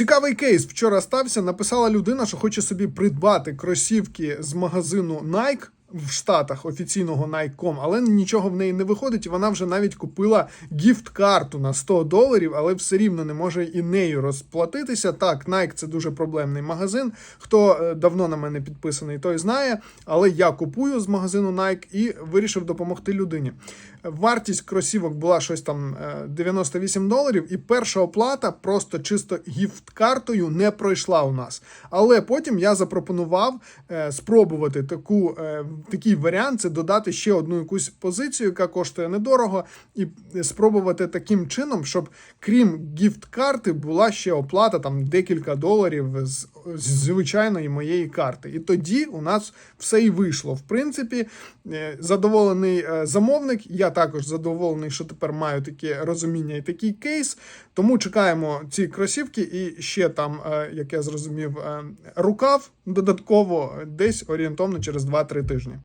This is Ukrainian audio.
Цікавий кейс вчора стався. Написала людина, що хоче собі придбати кросівки з магазину Nike. В Штатах офіційного Nike.com, але нічого в неї не виходить. і Вона вже навіть купила гіфт-карту на 100 доларів, але все рівно не може і нею розплатитися. Так, Nike – це дуже проблемний магазин. Хто е, давно на мене підписаний, той знає. Але я купую з магазину Nike і вирішив допомогти людині. Вартість кросівок була щось там е, 98 доларів, і перша оплата просто чисто гіфт-картою не пройшла у нас. Але потім я запропонував е, спробувати таку, е, такий варіант це додати ще одну якусь позицію, яка коштує недорого, і спробувати таким чином, щоб крім гіфт-карти була ще оплата там декілька доларів з, звичайної моєї карти. І тоді у нас все і вийшло. В принципі, е, задоволений е, замовник. Я також задоволений, що тепер маю таке розуміння і такий кейс. Тому чекаємо ці кросівки, і ще там, е, як я зрозумів, рукав додатково десь орієнтовно через 2-3 тижні.